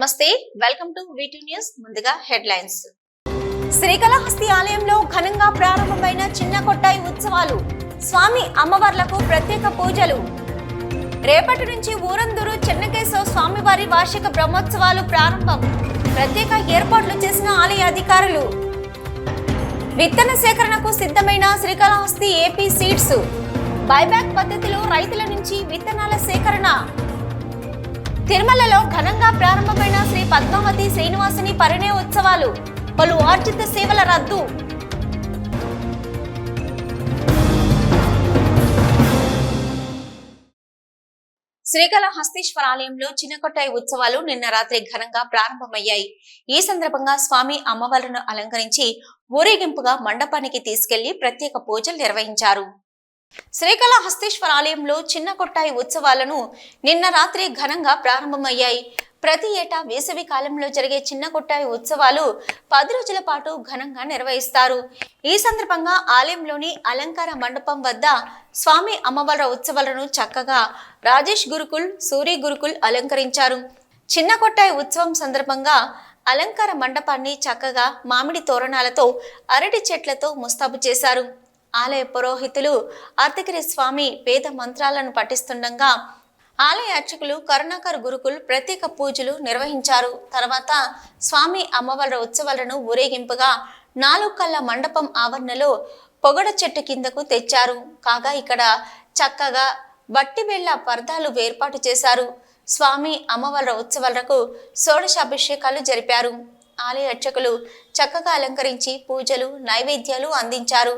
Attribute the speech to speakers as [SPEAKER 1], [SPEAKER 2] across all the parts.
[SPEAKER 1] నమస్తే welcome to VT news ముందుగా headlines
[SPEAKER 2] Srikalahasti ఆలయంలో ఘనంగా ప్రారంభమైన చిన్న కొట్టాయి ఉత్సవాలు స్వామి అమ్మవార్లకు ప్రత్యేక పూజలు. రేపటి నుంచి ఊరందూరు చెన్నకేశవ స్వామివారి వార్షిక బ్రహ్మోత్సవాలు ప్రారంభం. ప్రత్యేక ఏర్పాట్లు చేసిన ఆలయ అధికారులు. విత్తన సేకరణకు సిద్ధమైన శ్రీకాళహస్తి ఏపీ సీడ్స్. బైబ్యాక్ పద్ధతిలో రైతుల నుంచి విత్తనాల సేకరణ. తిరుమలలో ఘనంగా ప్రారంభమైన శ్రీ పద్మావతి శ్రీనివాసుని పరిణయ ఉత్సవాలు పలు ఆర్జిత సేవల రద్దు.
[SPEAKER 1] శ్రీకాళహస్తీశ్వర ఆలయంలో చిన్నకొట్టాయి ఉత్సవాలు నిన్న రాత్రి ఘనంగా ప్రారంభమయ్యాయి. ఈ సందర్భంగా స్వామి అమ్మవార్లను అలంకరించి ఊరేగింపుగా మండపానికి తీసుకెళ్ళి ప్రత్యేక పూజలు నిర్వహించారు. శ్రీకాళహస్తీశ్వర ఆలయంలో చిన్న కొట్టాయి ఉత్సవాలను నిన్న రాత్రి ఘనంగా ప్రారంభమయ్యాయి. ప్రతి ఏటా వేసవి కాలంలో జరిగే చిన్న కొట్టాయి ఉత్సవాలు పది రోజుల పాటు ఘనంగా నిర్వహిస్తారు. ఈ సందర్భంగా ఆలయంలోని అలంకార మండపం వద్ద స్వామి అమ్మవారి ఉత్సవాలను చక్కగా రాజేష్ గురుకుల్ సూరి గురుకుల్ అలంకరించారు. చిన్న కొట్టాయి ఉత్సవం సందర్భంగా అలంకార మండపాన్ని చక్కగా మామిడి తోరణాలతో అరటి చెట్లతో ముస్తాబు చేశారు. ఆలయ పురోహితులు అర్ధగిరి స్వామి వేద మంత్రాలను పఠిస్తుండగా ఆలయ అర్చకులు కరుణాకర్ గురుకుల్ ప్రత్యేక పూజలు నిర్వహించారు. తర్వాత స్వామి అమ్మవారి ఉత్సవాలను ఊరేగింపుగా నాలుగు కళ్ళ మండపం ఆవరణలో పొగడ చెట్టు కిందకు తెచ్చారు. కాగా ఇక్కడ చక్కగా బట్టి వేళ్ళ పర్దాలు ఏర్పాటు చేశారు. స్వామి అమ్మవారి ఉత్సవాలకు షోడశాభిషేకాలు జరిపారు. ఆలయ అర్చకులు చక్కగా అలంకరించి పూజలు నైవేద్యాలు అందించారు.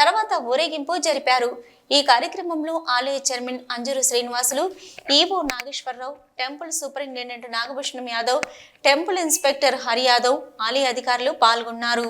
[SPEAKER 1] తర్వాత ఊరేగింపు జరిపారు. ఈ కార్యక్రమంలో ఆలయ chairman Anjuru Srinivasulu EO Nageswararao temple superintendent Nagabhushanam Yadav temple inspector Hari Yadav ఆలయ అధికారులు పాల్గొన్నారు.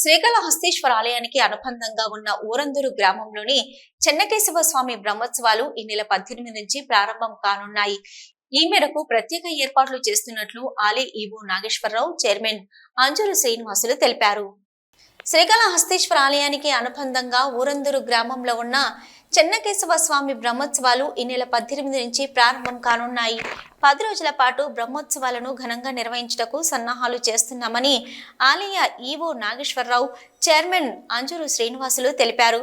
[SPEAKER 1] శ్రీకాళహస్తీశ్వర ఆలయానికి అనుబంధంగా ఉన్న ఊరందూరు గ్రామంలోని చెన్నకేశవ స్వామి బ్రహ్మోత్సవాలు ఈ నెల పద్దెనిమిది నుంచి ప్రారంభం కానున్నాయి. ఈ మేరకు ప్రత్యేక ఏర్పాట్లు చేస్తున్నట్లు ఆలయ ఈవో నాగేశ్వరరావు చైర్మన్ అంజులు శ్రీనివాసులు తెలిపారు.
[SPEAKER 2] శ్రీకాళహస్తీశ్వర ఆలయానికి అనుబంధంగా ఊరందూరు గ్రామంలో ఉన్న చెన్నకేశవ స్వామి బ్రహ్మోత్సవాలు ఈ నెల పద్దెనిమిది నుంచి ప్రారంభం కానున్నాయి. పది రోజుల పాటు బ్రహ్మోత్సవాలను ఘనంగా నిర్వహించుటకు సన్నాహాలు చేస్తున్నామని ఆలయ ఈవో నాగేశ్వరరావు చైర్మన్ అంజూరు శ్రీనివాసులు తెలిపారు.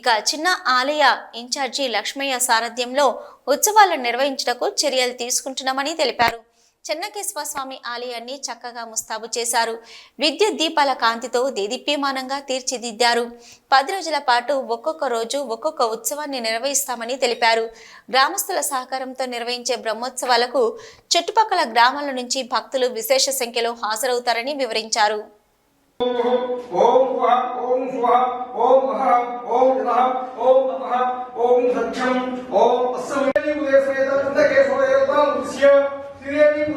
[SPEAKER 2] ఇక చిన్న ఆలయ ఇన్ఛార్జి లక్ష్మయ్య సారథ్యంలో ఉత్సవాలను నిర్వహించుటకు చర్యలు తీసుకుంటున్నామని తెలిపారు. చెన్నకేశ్వర స్వామి ఆలయాన్ని చక్కగా ముస్తాబు చేశారు. విద్యుత్ దీపాల కాంతితో దేదీప్యమానంగా తీర్చిదిద్దారు. పది రోజుల పాటు ఒక్కొక్క రోజు ఒక్కొక్క ఉత్సవాన్ని నిర్వహిస్తామని తెలిపారు. గ్రామస్తుల సహకారంతో నిర్వహించే బ్రహ్మోత్సవాలకు చుట్టుపక్కల గ్రామాల నుంచి భక్తులు విశేష సంఖ్యలో హాజరవుతారని వివరించారు.
[SPEAKER 3] ఓం స్వహ ఓం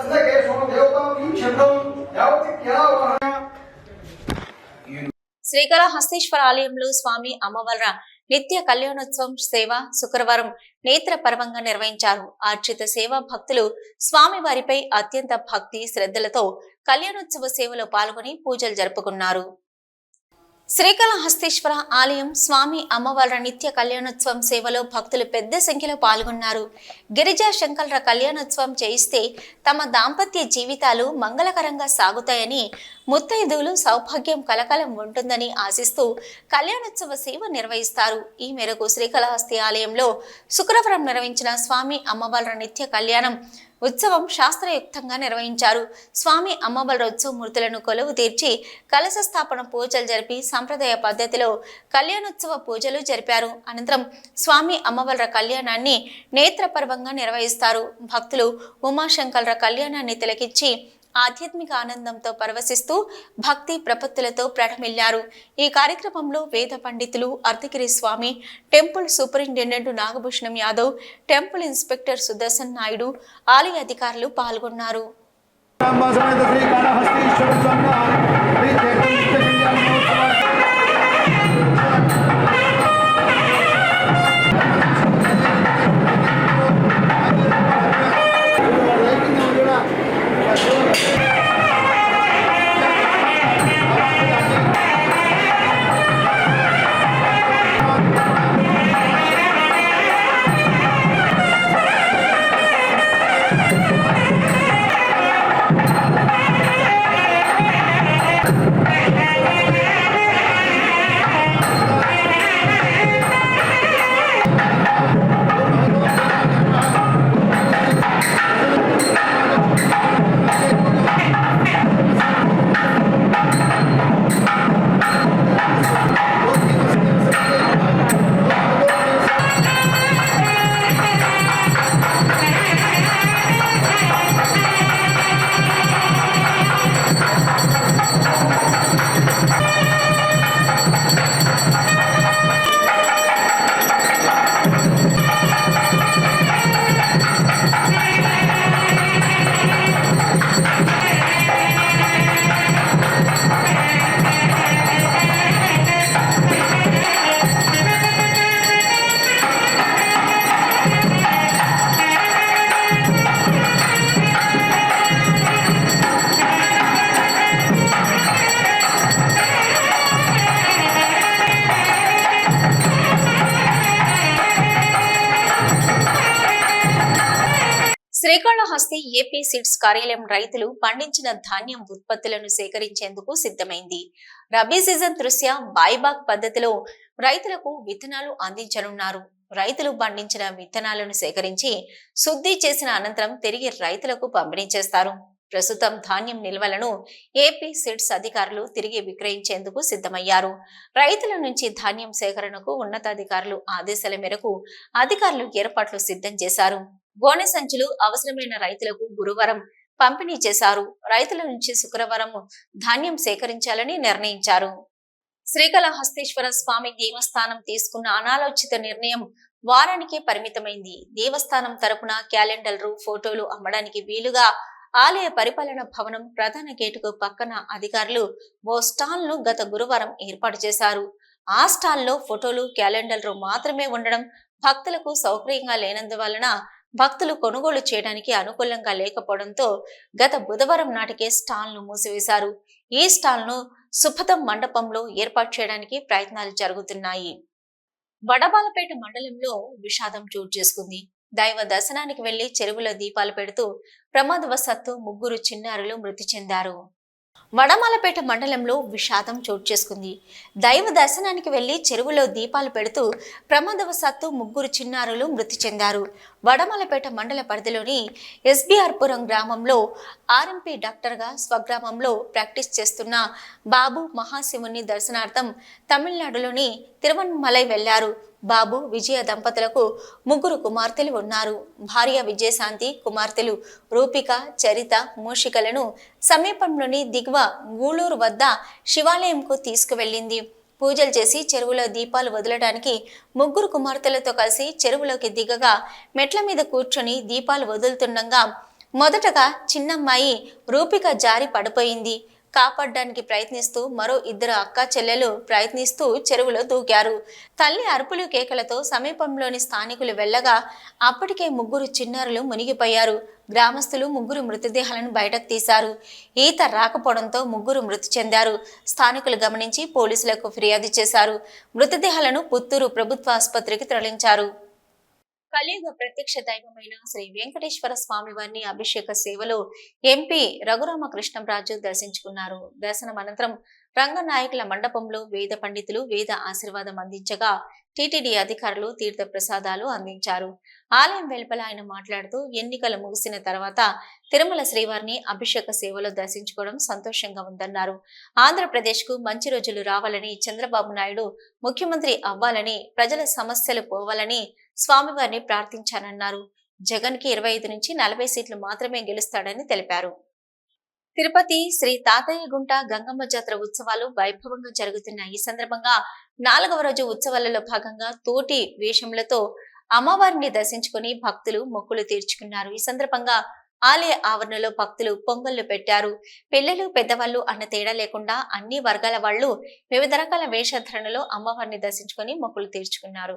[SPEAKER 3] స్వహ ఓం ದೇವತಾಂ ఓం నమః ఓం
[SPEAKER 2] శ్రీకాళహస్తీశ్వర ఆలయంలో స్వామి అమ్మవర నిత్య కళ్యాణోత్సవం సేవ శుక్రవారం నేత్ర పర్వంగా నిర్వహించారు. ఆర్చిత సేవా భక్తులు స్వామి వారిపై అత్యంత భక్తి శ్రద్ధలతో కళ్యాణోత్సవ సేవలో పాల్గొని పూజలు జరుపుకున్నారు. శ్రీకాళహస్తీశ్వర ఆలయం స్వామి అమ్మవార్ల నిత్య కళ్యాణోత్సవం సేవలో భక్తులు పెద్ద సంఖ్యలో పాల్గొన్నారు. గిరిజా శంకర్ల కళ్యాణోత్సవం చేయిస్తే తమ దాంపత్య జీవితాలు మంగళకరంగా సాగుతాయని ముత్తైదువులు సౌభాగ్యం కలకలం ఉంటుందని ఆశిస్తూ కళ్యాణోత్సవ సేవ నిర్వహిస్తారు. ఈ మేరకు శ్రీకాళహస్తి ఆలయంలో శుక్రవారం నిర్వహించిన స్వామి అమ్మవార్ల నిత్య కళ్యాణం ఉత్సవం శాస్త్రయుక్తంగా నిర్వహించారు. స్వామి అమ్మవార్ల ఉత్సవమూర్తులను కొలువు తీర్చి కలశ స్థాపన పూజలు జరిపి సంప్రదాయ పద్ధతిలో కళ్యాణోత్సవ పూజలు జరిపారు. అనంతరం స్వామి అమ్మవార్ల కళ్యాణాన్ని నేత్రపర్వంగా నిర్వహిస్తారు. భక్తులు ఉమాశంకర్ర కళ్యాణాన్ని తిలకించి ఆధ్యాత్మిక ఆనందంతో పరవశిస్తూ భక్తి ప్రపత్తులతో ప్రారంభిల్లారు ఈ కార్యక్రమంలో వేద పండితులు Ardhagiri Swami temple superintendent Nagabhushanam Yadav temple inspector Sudarshan Naidu ఆలయ అధికారులు పాల్గొన్నారు. సీడ్స్ కార్యాలయం రైతులు పండించిన ధాన్యం ఉత్పత్తులను సేకరించేందుకు సిద్ధమైంది. రబీ సీజన్ దృష్ట్యా బైబాక్ పద్ధతిలో రైతులకు విత్తనాలు అందించనున్నారు. రైతులు పండించిన విత్తనాలను సేకరించి శుద్ధి చేసిన అనంతరం తిరిగి రైతులకు పంపిణీ చేస్తారు. ప్రస్తుతం ధాన్యం నిల్వలను ఏపీ సీడ్స్ అధికారులు తిరిగి విక్రయించేందుకు సిద్ధమయ్యారు. రైతుల నుంచి ధాన్యం సేకరణకు ఉన్నతాధికారులు ఆదేశాల మేరకు అధికారులు ఏర్పాట్లు సిద్ధం చేశారు. గోనె సంచులు అవసరమైన రైతులకు గురువారం పంపిణీ చేశారు. రైతుల నుంచి శుక్రవారం ధాన్యం సేకరించాలని నిర్ణయించారు. శ్రీకాళహస్తీశ్వర స్వామి దేవస్థానం తీసుకున్న అనాలోచిత నిర్ణయం వారానికే పరిమితమైంది. దేవస్థానం తరపున క్యాలెండర్లు ఫోటోలు అమ్మడానికి వీలుగా ఆలయ పరిపాలన భవనం ప్రధాన గేటుకు పక్కన అధికారులు ఓ స్టాల్ను గత గురువారం ఏర్పాటు చేశారు. ఆ స్టాల్లో ఫోటోలు క్యాలెండర్లు మాత్రమే ఉండడం భక్తులకు సౌకర్యంగా లేనందువలన భక్తులు కొనుగోలు చేయడానికి అనుకూలంగా లేకపోవడంతో గత బుధవారం నాటికే స్టాల్ను మూసివేశారు. ఈ స్టాల్ను సుపథం మండపంలో ఏర్పాటు చేయడానికి ప్రయత్నాలు జరుగుతున్నాయి. వడబాలపేట మండలంలో విషాదం చోటు చేసుకుంది. దైవ దర్శనానికి వెళ్ళి చెరువులో దీపాలు పెడుతూ ప్రమాదవశాత్తు ముగ్గురు చిన్నారులు మృతి చెందారు. వడమాలపేట మండలంలో విషాదం చోటు చేసుకుంది. దైవ దర్శనానికి వెళ్ళి చెరువులో దీపాలు పెడుతూ ప్రమాదవశాత్తు ముగ్గురు చిన్నారులు మృతి చెందారు. వడమలపేట మండల పరిధిలోని ఎస్బీఆర్పురం గ్రామంలో ఆర్ఎంపీ డాక్టర్గా స్వగ్రామంలో ప్రాక్టీస్ చేస్తున్న బాబు మహాశివుని దర్శనార్థం తమిళనాడులోని తిరువన్మలై వెళ్ళారు బాబు విజయ దంపతులకు ముగ్గురు కుమార్తెలు ఉన్నారు. భార్య విజయశాంతి కుమార్తెలు రూపిక చరిత మూషికలను సమీపంలోని దిగువ గూళూరు వద్ద శివాలయంకు తీసుకువెళ్ళింది. పూజలు చేసి చెరువులో దీపాలు వదలడానికి ముగ్గురు కుమార్తెలతో కలిసి చెరువులోకి దిగగా మెట్ల మీద కూర్చొని దీపాలు వదులుతుండగా మొదటగా చిన్నమ్మాయి రూపిక జారి పడిపోయింది. కాపాడడానికి ప్రయత్నిస్తూ మరో ఇద్దరు అక్క చెల్లెలు ప్రయత్నిస్తూ చెరువులో దూకారు. తల్లి అరుపులు కేకలతో సమీపంలోని స్థానికులు వెళ్ళగా అప్పటికే ముగ్గురు చిన్నారులు మునిగిపోయారు. గ్రామస్తులు ముగ్గురు మృతదేహాలను బయటకు తీశారు. ఈత రాకపోవడంతో ముగ్గురు మృతి చెందారు. స్థానికులు గమనించి పోలీసులకు ఫిర్యాదు చేశారు. మృతదేహాలను పుత్తూరు ప్రభుత్వ ఆసుపత్రికి తరలించారు. కలియుగ ప్రత్యక్ష దైవమైన శ్రీ వెంకటేశ్వర స్వామి వారిని అభిషేక సేవలో ఎంపీ రఘురామకృష్ణంరాజు దర్శించుకున్నారు. దర్శనం అనంతరం రంగనాయకుల మండపంలో వేద పండితులు వేద ఆశీర్వాదం అందించగా టీటీడీ అధికారులు తీర్థ ప్రసాదాలు అందించారు. ఆలయం వెలుపల ఆయన మాట్లాడుతూ ఎన్నికలు ముగిసిన తర్వాత తిరుమల శ్రీవారిని అభిషేక సేవలో దర్శించుకోవడం సంతోషంగా ఉందన్నారు. ఆంధ్రప్రదేశ్కు మంచి రోజులు రావాలని చంద్రబాబు నాయుడు ముఖ్యమంత్రి అవ్వాలని ప్రజల సమస్యలు పోవాలని స్వామివారిని ప్రార్థించానన్నారు. జగన్కి ఇరవై ఐదు నుంచి నలభై సీట్లు మాత్రమే గెలుస్తాడని తెలిపారు. తిరుపతి శ్రీ తాతయ్య గుంట గంగమ్మ జాతర ఉత్సవాలు వైభవంగా జరుగుతున్న ఈ సందర్భంగా నాలుగవ రోజు ఉత్సవాలలో భాగంగా తోటి వేషములతో అమ్మవారిని దర్శించుకుని భక్తులు మొక్కులు తీర్చుకున్నారు. ఈ సందర్భంగా ఆలయ ఆవరణలో భక్తులు పొంగళ్ళు పెట్టారు. పిల్లలు పెద్దవాళ్ళు అన్న తేడా లేకుండా అన్ని వర్గాల వాళ్ళు వివిధ రకాల వేషధరణలో అమ్మవారిని దర్శించుకొని మొక్కులు తీర్చుకున్నారు.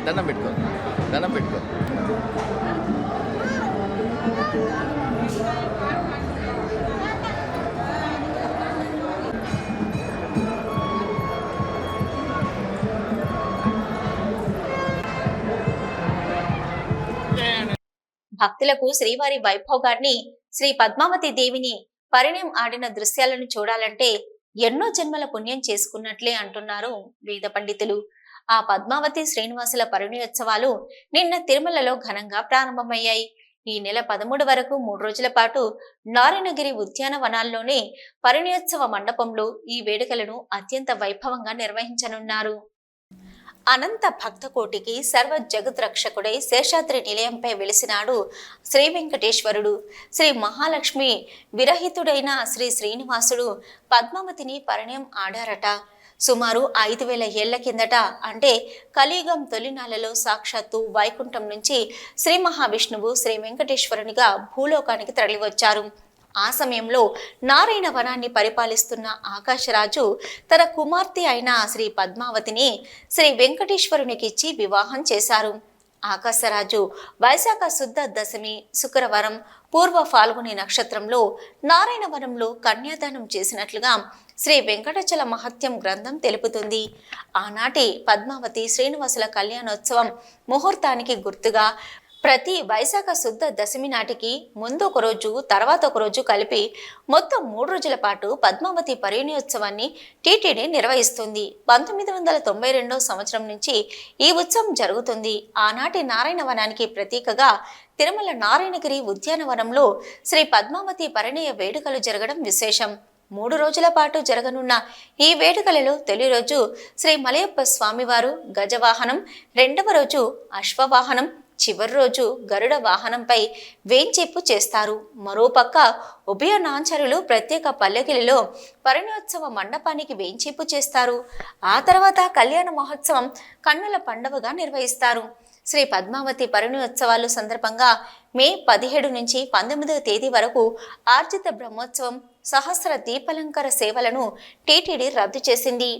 [SPEAKER 4] దండం పెట్టుకో. దండం పెట్టుకో.
[SPEAKER 2] భక్తులకు శ్రీవారి వైభోగాన్ని శ్రీ పద్మావతి దేవిని పరిణయం ఆడిన దృశ్యాలను చూడాలంటే ఎన్నో జన్మల పుణ్యం చేసుకున్నట్లే అంటున్నారు వేద పండితులు. ఆ పద్మావతి శ్రీనివాసుల పరిణయోత్సవాలు నిన్న తిరుమలలో ఘనంగా ప్రారంభమయ్యాయి. ఈ నెల పదమూడు వరకు మూడు రోజుల పాటు నారాయణగిరి ఉద్యానవనాల్లోనే పరిణయోత్సవ మండపంలో ఈ వేడుకలను అత్యంత వైభవంగా నిర్వహించనున్నారు. అనంత భక్తకోటికి సర్వ జగద్రక్షకుడై శేషాద్రి నిలయంపై వెలిసినాడు శ్రీ వెంకటేశ్వరుడు. శ్రీ మహాలక్ష్మి విరహితుడైన శ్రీ శ్రీనివాసుడు పద్మావతిని పరిణయం ఆడారట. సుమారు ఐదు వేల ఏళ్ళ కిందట అంటే కలియుగం తొలినాలలో సాక్షాత్తు వైకుంఠం నుంచి శ్రీ మహావిష్ణువు శ్రీ వెంకటేశ్వరునిగా భూలోకానికి తరలివచ్చారు. ఆ సమయంలో నారాయణ వనాన్ని పరిపాలిస్తున్న ఆకాశరాజు తన కుమార్తె అయిన శ్రీ పద్మావతిని శ్రీ వెంకటేశ్వరునికిచ్చి వివాహం చేశారు. ఆకాశరాజు వైశాఖ శుద్ధ దశమి శుక్రవారం పూర్వ ఫాల్గుని నక్షత్రంలో నారాయణవనంలో కన్యాదానం చేసినట్లుగా శ్రీ వెంకటచల మహత్యం గ్రంథం తెలుపుతుంది. ఆనాటి పద్మావతి శ్రీనివాసుల కళ్యాణోత్సవం ముహూర్తానికి గుర్తుగా ప్రతి వైశాఖ శుద్ధ దశమి నాటికి ముందు ఒక రోజు తర్వాత ఒక రోజు కలిపి మొత్తం మూడు రోజుల పాటు పద్మావతి పర్యణోత్సవాన్ని టీటీడీ నిర్వహిస్తుంది. పంతొమ్మిది వందల తొంభై రెండో సంవత్సరం నుంచి ఈ ఉత్సవం జరుగుతుంది. ఆనాటి నారాయణ వనానికి ప్రతీకగా తిరుమల నారాయణగిరి ఉద్యానవనంలో శ్రీ పద్మావతి పరిణయ వేడుకలు జరగడం విశేషం. మూడు రోజుల పాటు జరగనున్న ఈ వేడుకలలో తొలి రోజు శ్రీ మలయప్ప స్వామివారు గజవాహనం రెండవ రోజు అశ్వవాహనం చివరి రోజు గరుడ వాహనంపై వేంచేపు చేస్తారు. మరోపక్క ఉభయ నాంచరులు ప్రత్యేక పల్లకిలలో పరిణోత్సవ మండపానికి వేంచేపు చేస్తారు. ఆ తర్వాత కళ్యాణ మహోత్సవం కన్నుల పండవగా నిర్వహిస్తారు. శ్రీ పద్మావతి పరిణయోత్సవాలు సందర్భంగా మే పదిహేడు నుంచి పంతొమ్మిదవ తేదీ వరకు ఆర్జిత బ్రహ్మోత్సవం సహస్ర దీపలంకర సేవలను టీటీడీ రద్దు చేసింది.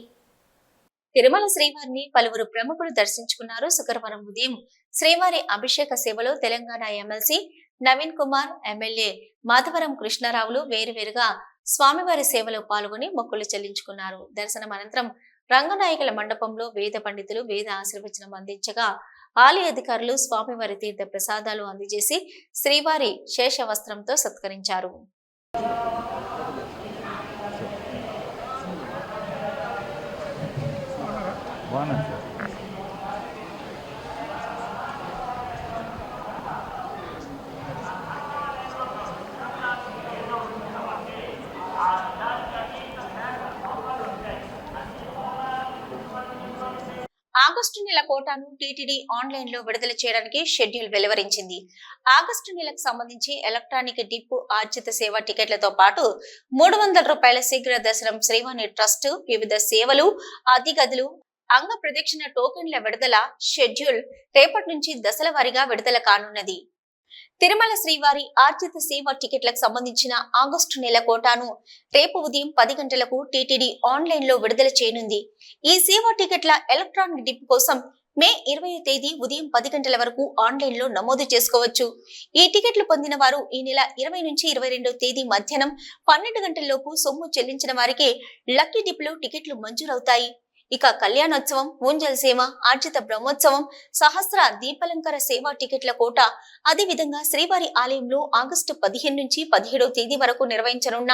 [SPEAKER 2] తిరుమల శ్రీవారిని పలువురు ప్రముఖులు దర్శించుకున్నారు శుక్రవారం ఉదయం. శ్రీవారి అభిషేక సేవలో తెలంగాణ ఎమ్మెల్సీ నవీన్ కుమార్ ఎమ్మెల్యే మాధవరం కృష్ణారావులు వేరువేరుగా స్వామివారి సేవలో పాల్గొని మొక్కులు చెల్లించుకున్నారు. దర్శనం అనంతరం రంగనాయకుల మండపంలో వేద పండితులు వేద ఆశీర్వచనం అందించగా ఆలయ అధికారులు స్వామివారి తీర్థ ప్రసాదాలు అందజేసి శ్రీవారి శేష వస్త్రంతో సత్కరించారు.
[SPEAKER 5] బాగున్నాను
[SPEAKER 2] ఆగస్టు నెల కోటాను టీటీడీ ఆన్లైన్లో విడుదల చేయడానికి షెడ్యూల్ వెలువరించింది. ఆగస్టు నెలకు సంబంధించి ఎలక్ట్రానిక్ డిప్పు ఆర్జిత సేవ టికెట్లతో పాటు మూడు వందల రూపాయల శీఘ్ర దర్శనం శ్రీవాణి ట్రస్ట్ వివిధ సేవలు అతిగదులు అంగ ప్రదక్షిణ టోకెన్ల విడుదల షెడ్యూల్ రేపటి నుంచి దశల వారీగా విడుదల కానున్నది. తిరుమల శ్రీవారి ఆర్జిత సేవ టికెట్లకు సంబంధించిన ఆగస్టు నెల కోటాను రేపు ఉదయం పది గంటలకు టీటీడీ ఆన్లైన్లో విడుదల చేయనుంది. ఈ సేవా టికెట్ల ఎలక్ట్రానిక్ డిప్ కోసం మే ఇరవై తేదీ ఉదయం పది గంటల వరకు ఆన్లైన్లో నమోదు చేసుకోవచ్చు. ఈ టికెట్లు పొందిన వారు ఈ నెల ఇరవై నుంచి ఇరవై రెండో తేదీ మధ్యాహ్నం పన్నెండు గంటలలోపు సొమ్ము చెల్లించిన వారికి లక్కీ డిప్లో టికెట్లు మంజూరవుతాయి. ఇక కళ్యాణోత్సవం ఊంజల్ సేవ ఆర్జిత బ్రహ్మోత్సవం సహస్ర దీపలంకర సేవా టికెట్ల కోట అదేవిధంగా శ్రీవారి ఆలయంలో ఆగస్టు పదిహేను నుంచి పదిహేడవ తేదీ వరకు నిర్వహించనున్న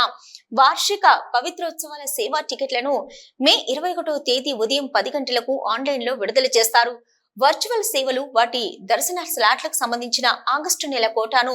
[SPEAKER 2] వార్షిక పవిత్రోత్సవాల సేవా టికెట్లను మే ఇరవై ఒకటవ తేదీ ఉదయం పది గంటలకు ఆన్లైన్లో విడుదల చేస్తారు. వర్చువల్ సేవలు వాటి దర్శన స్లాట్లకు సంబంధించిన ఆగస్టు నెల కోటాను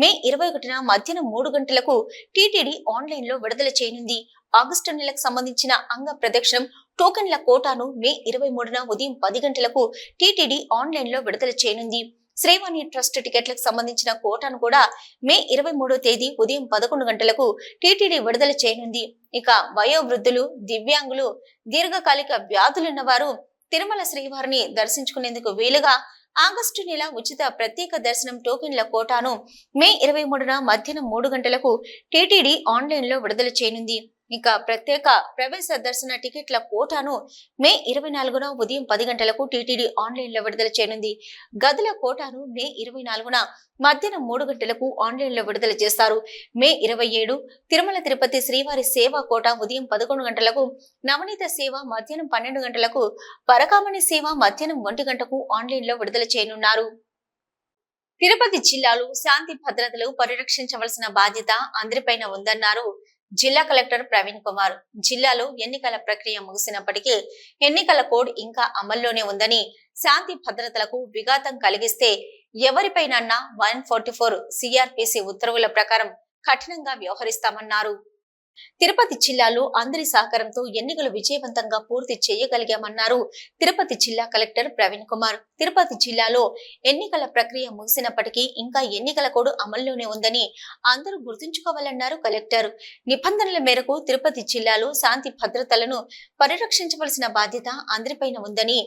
[SPEAKER 2] మే ఇరవై ఒకటిన మధ్యాహ్నం మూడు గంటలకు టీటీడీ ఆన్లైన్లో విడుదల చేయనుంది. ఆగస్టు నెలకు సంబంధించిన అంగ ప్రదక్షిణం టోకెన్ల కోటాను మే ఇరవై మూడున ఉదయం పది గంటలకు టీటీడీ ఆన్లైన్లో విడుదల చేయనుంది. శ్రీవాణి ట్రస్ట్ టికెట్లకు సంబంధించిన కోటాను కూడా మే ఇరవై మూడో తేదీ ఉదయం పదకొండు గంటలకు టీటీడీ విడుదల చేయనుంది. ఇక వయోవృద్ధులు దివ్యాంగులు దీర్ఘకాలిక వ్యాధులున్న వారు తిరుమల శ్రీవారిని దర్శించుకునేందుకు వీలుగా ఆగస్టు నెల ఉచిత ప్రత్యేక దర్శనం టోకెన్ల కోటాను మే ఇరవై మూడున మధ్యాహ్నం మూడు గంటలకు టీటీడీ ఆన్లైన్లో విడుదల చేయనుంది. ఇక ప్రత్యేక ప్రవేశ దర్శన టికెట్ల కోటాను మే ఇరవై నాలుగున ఉదయం పది గంటలకు టీటీడీ ఆన్లైన్లో విడుదల చేయనుంది. గదుల కోటాను మే ఇరవై నాలుగున మధ్యాహ్నం మూడు గంటలకు ఆన్లైన్లో విడుదల చేస్తారు. మే ఇరవై ఏడు తిరుమల తిరుపతి శ్రీవారి సేవా కోట ఉదయం పదకొండు గంటలకు నవనీత సేవ మధ్యాహ్నం పన్నెండు గంటలకు పరకామణి సేవ మధ్యాహ్నం ఒంటి గంటకు ఆన్లైన్లో విడుదల చేయనున్నారు. తిరుపతి జిల్లాలో శాంతి భద్రతలు పరిరక్షించవలసిన బాధ్యత అందరిపైన ఉందన్నారు. జిల్లా కలెక్టర్ ప్రవీణ్ కుమార్. జిల్లాలో ఎన్నికల ప్రక్రియ ముగిసినప్పటికీ ఎన్నికల కోడ్ ఇంకా అమల్లోనే ఉందని శాంతి భద్రతలకు విఘాతం కలిగిస్తే ఎవరిపైనన్నా వన్ ఫోర్టీ ఫోర్ సిఆర్పిసి ఉత్తర్వుల ప్రకారం కఠినంగా వ్యవహరిస్తామన్నారు. తిరుపతి జిల్లాలో అందరి సహకారంతో ఎన్నికలు విజయవంతంగా పూర్తి చేయగలిగామన్నారు తిరుపతి జిల్లా కలెక్టర్ ప్రవీణ్ కుమార్. తిరుపతి జిల్లాలో ఎన్నికల ప్రక్రియ ముగిసినప్పటికీ ఇంకా ఎన్నికల కోడ్ అమల్లోనే ఉందని అందరూ గుర్తుంచుకోవాలన్నారు కలెక్టర్. నిబంధనల మేరకు తిరుపతి జిల్లాలో శాంతి భద్రతలను పరిరక్షించవలసిన బాధ్యత అందరిపైన ఉందని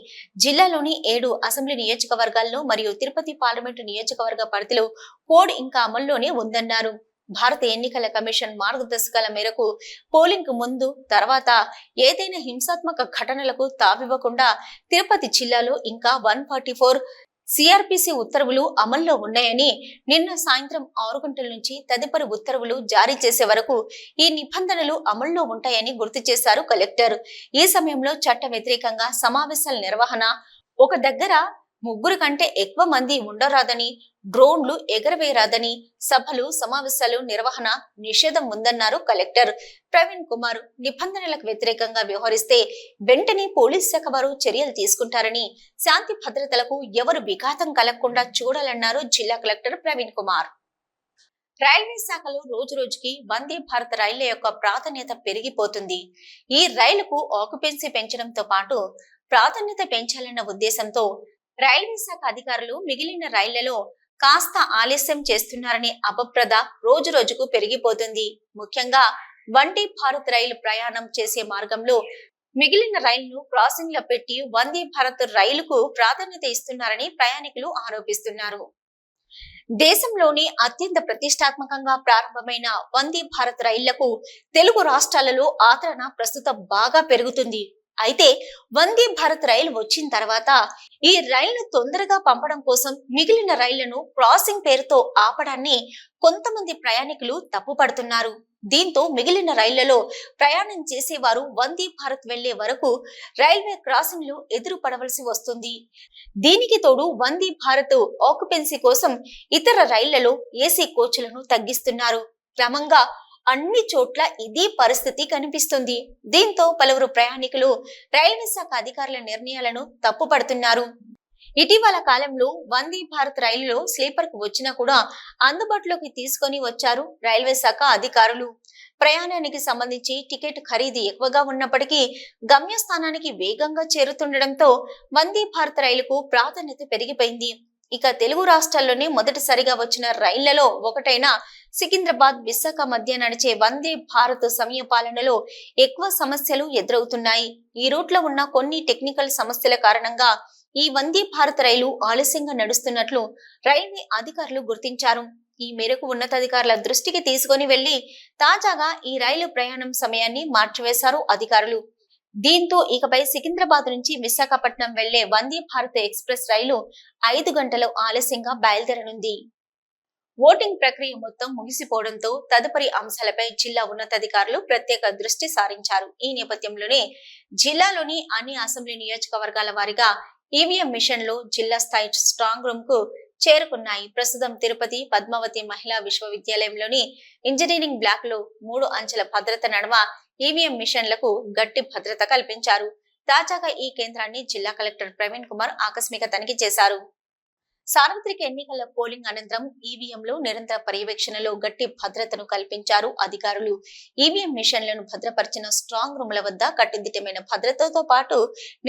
[SPEAKER 2] జిల్లాలోని ఏడు అసెంబ్లీ నియోజకవర్గాల్లో మరియు తిరుపతి పార్లమెంటు నియోజకవర్గ పరిధిలో కోడ్ ఇంకా అమల్లోనే ఉందన్నారు. భారత ఎన్నికల కమిషన్ మార్గదర్శకాల మేరకు పోలింగ్ ముందు తర్వాత ఏదైనా హింసాత్మక ఘటనలకు తావివ్వకుండా తిరుపతి జిల్లాలో ఇంకా వన్ ఫార్టీ ఫోర్ సిఆర్పిసి ఉత్తర్వులు అమల్లో ఉన్నాయని నిన్న సాయంత్రం ఆరు గంటల నుంచి తదుపరి ఉత్తర్వులు జారీ చేసే వరకు ఈ నిబంధనలు అమల్లో ఉంటాయని గుర్తు చేశారు కలెక్టర్. ఈ సమయంలో చట్ట వ్యతిరేకంగా సమావేశాల నిర్వహణ ఒక దగ్గర ముగ్గురు కంటే ఎక్కువ మంది ఉండరాదని డ్రోన్లు ఎగరవేయరాదని సభలు సమావేశాలు నిర్వహణ నిషేధం ఉందన్నారు కలెక్టర్. ప్రవీణ్ కుమార్ నిబంధనలకు వ్యతిరేకంగా వ్యవహరిస్తే వెంటనే పోలీస్ శాఖ వారు చర్యలు తీసుకుంటారని శాంతి భద్రతలకు ఎవరు విఘాతం కలగకుండా చూడాలన్నారు జిల్లా కలెక్టర్ ప్రవీణ్ కుమార్. రైల్వే శాఖలో రోజు రోజుకి వందే భారత్ రైళ్ళ యొక్క ప్రాధాన్యత పెరిగిపోతుంది. ఈ రైలుకు ఆక్యుపెన్సీ పెంచడంతో పాటు ప్రాధాన్యత పెంచాలన్న ఉద్దేశంతో రైల్వే శాఖ అధికారులు మిగిలిన రైళ్ళలో కాస్త ఆలస్యం చేస్తున్నారనే అపప్రద రోజు రోజుకు పెరిగిపోతుంది. ముఖ్యంగా వందే భారత్ రైలు ప్రయాణం చేసే మార్గంలో మిగిలిన రైళ్ళను క్రాసింగ్లో పెట్టి వందే భారత్ రైలుకు ప్రాధాన్యత ఇస్తున్నారని ప్రయాణికులు ఆరోపిస్తున్నారు. దేశంలోని అత్యంత ప్రతిష్టాత్మకంగా ప్రారంభమైన వందే భారత్ రైళ్ళకు తెలుగు రాష్ట్రాలలో ఆదరణ ప్రస్తుతం బాగా పెరుగుతుంది. అయితే వందే భారత్ రైలు వచ్చిన తర్వాత ఈ రైలు తొందరగా పంపడం కోసం మిగిలిన రైళ్ళను క్రాసింగ్ పేరుతో ఆపడాన్ని కొంతమంది ప్రయాణికులు తప్పుపడుతున్నారు. దీంతో మిగిలిన రైళ్ళలో ప్రయాణం చేసేవారు వందే భారత్ వెళ్ళే వరకు రైల్వే క్రాసింగ్లు ఎదురు పడవలసి వస్తుంది. దీనికి తోడు వందే భారత్ ఆక్యుపెన్సీ కోసం ఇతర రైళ్ళలో ఏసీ కోచ్లను తగ్గిస్తున్నారు. క్రమంగా అన్ని చోట్ల ఇదే పరిస్థితి కనిపిస్తుంది. దీంతో పలువురు ప్రయాణికులు రైల్వే శాఖ అధికారుల నిర్ణయాలను తప్పుపడుతున్నారు. ఇటీవల కాలంలో వందే భారత్ రైలులో స్లీపర్కు వచ్చినా కూడా అందుబాటులోకి తీసుకొని వచ్చారు రైల్వే శాఖ అధికారులు. ప్రయాణానికి సంబంధించి టికెట్ ఖరీదు ఎక్కువగా ఉన్నప్పటికీ గమ్యస్థానానికి వేగంగా చేరుతుండటంతో వందే భారత్ రైలుకు ప్రాధాన్యత పెరిగిపోయింది. ఇక తెలుగు రాష్ట్రాల్లోనే మొదటిసారిగా వచ్చిన రైళ్ళలో ఒకటైన సికింద్రాబాద్ విశాఖ మధ్య నడిచే వందే భారత్ సమయ పాలనలో ఎక్కువ సమస్యలు ఎదురవుతున్నాయి. ఈ రూట్లో ఉన్న కొన్ని టెక్నికల్ సమస్యల కారణంగా ఈ వందే భారత్ రైలు ఆలస్యంగా నడుస్తున్నట్లు రైల్వే అధికారులు గుర్తించారు. ఈ మేరకు ఉన్నతాధికారుల దృష్టికి తీసుకొని వెళ్ళి తాజాగా ఈ రైలు ప్రయాణం సమయాన్ని మార్చివేశారు అధికారులు. దీంతో ఇకపై సికింద్రాబాద్ నుంచి విశాఖపట్నం వెళ్ళే వందే భారత్ ఎక్స్ప్రెస్ రైలు ఐదు గంటలు ఆలస్యంగా బయలుదేరనుంది. ఓటింగ్ ప్రక్రియ మొత్తం ముగిసిపోవడంతో తదుపరి అంశాలపై జిల్లా ఉన్నతాధికారులు ప్రత్యేక దృష్టి సారించారు. ఈ నేపథ్యంలోనే జిల్లాలోని అన్ని అసెంబ్లీ నియోజకవర్గాల వారీగా ఈవీఎం మిషన్లు జిల్లా స్థాయి స్ట్రాంగ్ రూమ్కు చేరుకున్నాయి. ప్రస్తుతం తిరుపతి పద్మావతి మహిళా విశ్వవిద్యాలయంలోని ఇంజనీరింగ్ బ్లాక్లో మూడు అంచెల భద్రత నడమ ఈవీఎం మిషన్లకు గట్టి భద్రత కల్పించారు. తాజాగా ఈ కేంద్రాన్ని జిల్లా కలెక్టర్ ప్రవీణ్ కుమార్ ఆకస్మిక తనిఖీ చేశారు. సార్వత్రిక ఎన్నికల పోలింగ్ అనంతరం ఈవీఎంలో నిరంతర పర్యవేక్షణలో గట్టి భద్రతను కల్పించారు అధికారులు. ఈవీఎం మిషన్లను భద్రపరిచిన స్ట్రాంగ్ రూమ్ల వద్ద కట్టుదిట్టమైన భద్రతతో పాటు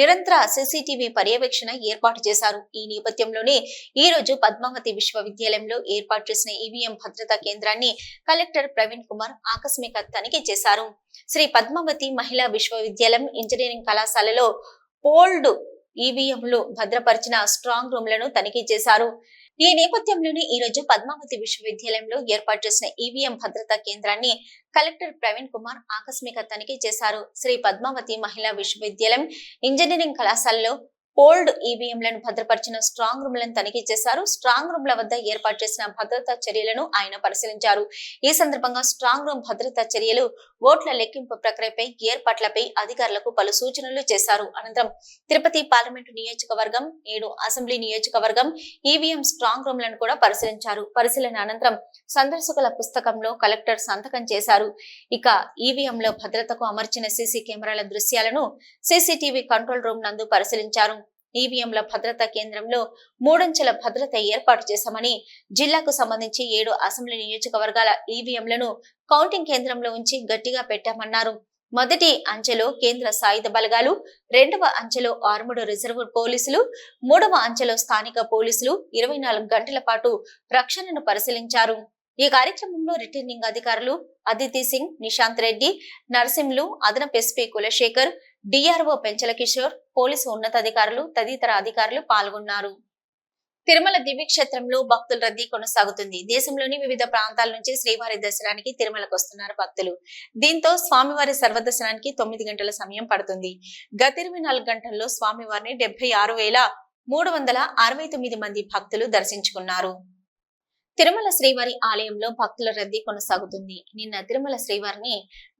[SPEAKER 2] నిరంతర సీసీటీవీ పర్యవేక్షణ ఏర్పాటు చేశారు. ఈ నేపథ్యంలోనే ఈ రోజు పద్మావతి విశ్వవిద్యాలయంలో ఏర్పాటు చేసిన ఈవీఎం భద్రతా కేంద్రాన్ని కలెక్టర్ ప్రవీణ్ కుమార్ ఆకస్మిక తనిఖీ చేశారు. శ్రీ పద్మావతి మహిళా విశ్వవిద్యాలయం ఇంజనీరింగ్ కళాశాలలో పోల్డ్ ఈవీఎంలు భద్రపరిచిన స్ట్రాంగ్ రూమ్లను తనిఖీ చేశారు. ఈ నేపథ్యంలోనే ఈ రోజు పద్మావతి విశ్వవిద్యాలయంలో ఏర్పాటు చేసిన ఈవీఎం భద్రతా కేంద్రాన్ని కలెక్టర్ ప్రవీణ్ కుమార్ ఆకస్మిక తనిఖీ చేశారు. శ్రీ పద్మావతి మహిళా విశ్వవిద్యాలయం ఇంజనీరింగ్ కళాశాలలో ఓల్డ్ ఈవీఎంలను భద్రపరిచిన స్ట్రాంగ్ రూమ్లను తనిఖీ చేశారు. స్ట్రాంగ్ రూమ్ల వద్ద ఏర్పాటు చేసిన భద్రతా చర్యలను ఆయన పరిశీలించారు. ఈ సందర్భంగా స్ట్రాంగ్ రూమ్ భద్రతా చర్యలు ఓట్ల లెక్కింపు ప్రక్రియపై ఏర్పాట్లపై అధికారులకు పలు సూచనలు చేశారు. అనంతరం తిరుపతి పార్లమెంటు నియోజకవర్గం ఏడు అసెంబ్లీ నియోజకవర్గం ఈవీఎం స్ట్రాంగ్ రూమ్లను కూడా పరిశీలించారు. పరిశీలన అనంతరం సందర్శకుల పుస్తకంలో కలెక్టర్ సంతకం చేశారు. ఇక ఈవీఎంలో భద్రతకు అమర్చిన సీసీ కెమెరాల దృశ్యాలను సీసీటీవీ కంట్రోల్ రూమ్ నందు పరిశీలించారు. ఈవీఎంల భద్రతా కేంద్రంలో మూడంచెల భద్రత ఏర్పాటు చేశామని జిల్లాకు సంబంధించి ఏడు అసెంబ్లీ నియోజకవర్గాల ఈవీఎంలను కౌంటింగ్ కేంద్రంలో ఉంచి గట్టిగా పెట్టామన్నారు. మొదటి అంచెలో కేంద్ర సాయుధ బలగాలు రెండవ అంచెలో ఆర్ముడు రిజర్వ్ పోలీసులు మూడవ అంచెలో స్థానిక పోలీసులు ఇరవై నాలుగు గంటల పాటు రక్షణను పరిశీలించారు. ఈ కార్యక్రమంలో రిటర్నింగ్ అధికారులు అదితి సింగ్ నిశాంత్ రెడ్డి నరసింహులు అదనపు SP Kulasekhar DRO Penchala Kishore police ఉన్నతాధికారులు తదితర అధికారులు పాల్గొన్నారు. తిరుమల దివ్యక్షేత్రంలో భక్తుల రద్దీ కొనసాగుతుంది. దేశంలోని వివిధ ప్రాంతాల నుంచి శ్రీవారి దర్శనానికి తిరుమలకు వస్తున్నారు భక్తులు. దీంతో స్వామివారి సర్వదర్శనానికి తొమ్మిది గంటల సమయం పడుతుంది. గత ఇరవై నాలుగు గంటల్లో స్వామివారిని డెబ్బై ఆరు వేల మూడు వందల అరవై తొమ్మిది మంది భక్తులు దర్శించుకున్నారు. తిరుమల శ్రీవారి ఆలయంలో భక్తుల రద్దీ కొనసాగుతుంది. నిన్న తిరుమల శ్రీవారిని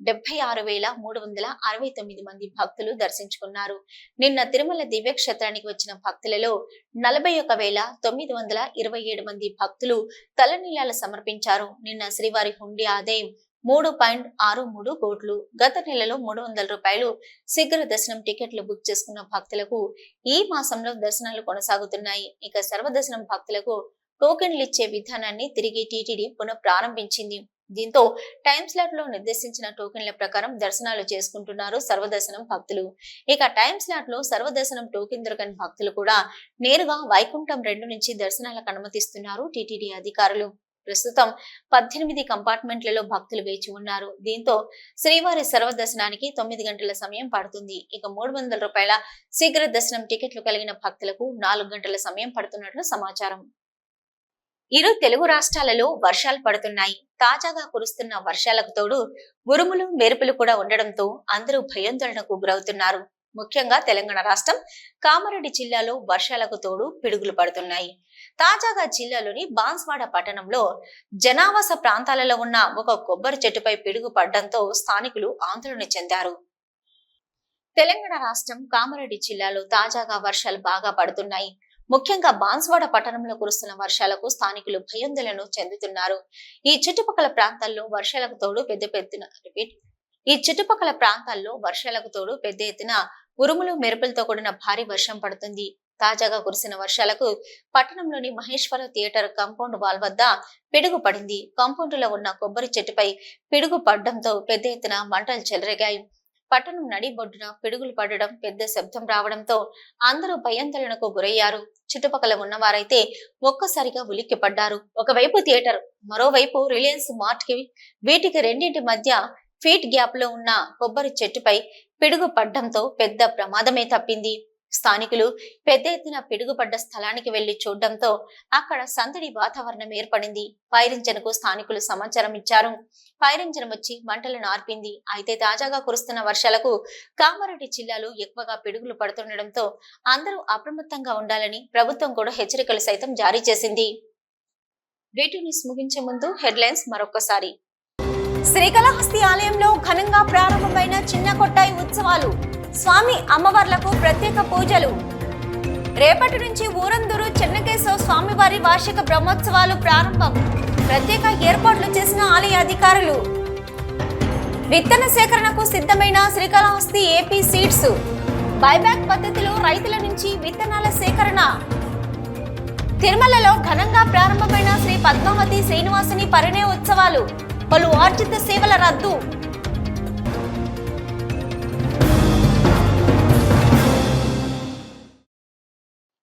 [SPEAKER 2] డెబ్బై ఆరు వేల మూడు వందల అరవై తొమ్మిది మంది భక్తులు దర్శించుకున్నారు. నిన్న తిరుమల దివ్యక్షేత్రానికి వచ్చిన భక్తులలో నలభై ఒక వేల తొమ్మిది వందల ఇరవై ఏడు మంది భక్తులు తలనీలాలు సమర్పించారు. నిన్న శ్రీవారి హుండీ ఆదాయం మూడు పాయింట్ ఆరు మూడు కోట్లు. గత నెలలో మూడు వందల రూపాయలు శీఘ్ర దర్శనం టికెట్లు బుక్ చేసుకున్న భక్తులకు ఈ మాసంలో దర్శనాలు కొనసాగుతున్నాయి. ఇక సర్వదర్శనం భక్తులకు టోకెన్లు ఇచ్చే విధానాన్ని తిరిగి టీటీడీ పునః ప్రారంభించింది దీంతో టైం స్లాట్లో నిర్దేశించిన టోకెన్ల ప్రకారం దర్శనాలు చేసుకుంటున్నారు సర్వదర్శనం భక్తులు. ఇక టైం స్లాట్లో సర్వదర్శనం టోకెన్ దొరకని భక్తులు కూడా నేరుగా వైకుంఠం రెండు నుంచి దర్శనాలకు అనుమతిస్తున్నారు టీటీడీ అధికారులు. ప్రస్తుతం పద్దెనిమిది కంపార్ట్మెంట్లలో భక్తులు వేచి ఉన్నారు. దీంతో శ్రీవారి సర్వదర్శనానికి తొమ్మిది గంటల సమయం పడుతుంది. ఇక మూడు వందల రూపాయల శీఘ్ర దర్శనం టికెట్లు కలిగిన భక్తులకు నాలుగు గంటల సమయం పడుతున్నట్లు సమాచారం. ఇరు తెలుగు రాష్ట్రాలలో వర్షాలు పడుతున్నాయి. తాజాగా కురుస్తున్న వర్షాలకు తోడు ఉరుములు మెరుపులు కూడా ఉండడంతో అందరూ భయాందోళనకు గురవుతున్నారు. ముఖ్యంగా తెలంగాణ రాష్ట్రం కామారెడ్డి జిల్లాలో వర్షాలకు తోడు పిడుగులు పడుతున్నాయి. తాజాగా జిల్లాలోని బాన్స్వాడ పట్టణంలో జనావాస ప్రాంతాలలో ఉన్న ఒక కొబ్బరి చెట్టుపై పిడుగు పడడంతో స్థానికులు ఆందోళన చెందారు. తెలంగాణ రాష్ట్రం కామారెడ్డి జిల్లాలో తాజాగా వర్షాలు బాగా పడుతున్నాయి. ముఖ్యంగా బాన్స్వాడ పట్టణంలో కురుస్తున్న వర్షాలకు స్థానికులు భయాందోళన చెందుతున్నారు. ఈ చుట్టుపక్కల ప్రాంతాల్లో వర్షాలకు తోడు పెద్ద పెద్ద రిపీట్ ఈ చుట్టుపక్కల ప్రాంతాల్లో వర్షాలకు తోడు పెద్ద ఎత్తున ఉరుములు మెరుపులతో కూడిన భారీ వర్షం పడుతుంది. తాజాగా కురిసిన వర్షాలకు పట్టణంలోని మహేశ్వర థియేటర్ కాంపౌండ్ వాల్ వద్ద పిడుగు పడింది కాంపౌండ్లో ఉన్న కొబ్బరి చెట్టుపై పిడుగు పడడంతో పెద్ద ఎత్తున మంటలు చెలరేగాయి. పట్టణం నడిబొడ్డున పిడుగులు పడడం పెద్ద శబ్దం రావడంతో అందరూ భయాందోళనకు గురయ్యారు. చుట్టుపక్కల ఉన్నవారైతే ఒక్కసారిగా ఉలిక్కి పడ్డారు ఒకవైపు థియేటర్ మరోవైపు రిలయన్స్ మార్ట్కి వీటికి రెండింటి మధ్య ఫీట్ గ్యాప్లో ఉన్న కొబ్బరి చెట్టుపై పిడుగు పడ్డంతో పెద్ద ప్రమాదమే తప్పింది. స్థానికులు పెద్ద ఎత్తున పిడుగుపడ్డ స్థలానికి వెళ్ళి చూడడంతో అక్కడ సందడి వాతావరణం ఏర్పడింది. ఫైర్ స్థానికులు సమాచారం ఇచ్చారు. ఫైర్ వచ్చి మంటలను ఆర్పింది. అయితే తాజాగా కురుస్తున్న వర్షాలకు కామారెడ్డి జిల్లాలో ఎక్కువగా పిడుగులు పడుతుండటంతో అందరూ అప్రమత్తంగా ఉండాలని ప్రభుత్వం కూడా హెచ్చరికలు సైతం జారీ చేసింది. వేటు న్యూస్ ముగించే ముందు హెడ్లైన్స్ మరొకసారి
[SPEAKER 6] శ్రీకాళహస్తి ఆలయంలో ఘనంగా ప్రారంభమైన చిన్న కొట్టాయి ఉత్సవాలు స్వామి అమ్మవార్లకు ప్రత్యేక పూజలు. రేపటి నుంచి ఊరందూరు చెన్నకేశవ స్వామివారి వార్షిక బ్రహ్మోత్సవాలు ప్రారంభం. ప్రత్యేక ఏర్పాట్లు చేసిన ఆలయ అధికారులు. విత్తన సేకరణకు సిద్ధమైన శ్రీకాళహస్తి ఏపీ సీడ్స్. బైబ్యాక్ పద్ధతిలో రైతుల నుంచి విత్తనాల సేకరణ. తిరుమలలో ఘనంగా ప్రారంభమైన శ్రీ పద్మావతి శ్రీనివాసుని పరిణయ ఉత్సవాలు. పలు ఆర్జిత సేవల రద్దు.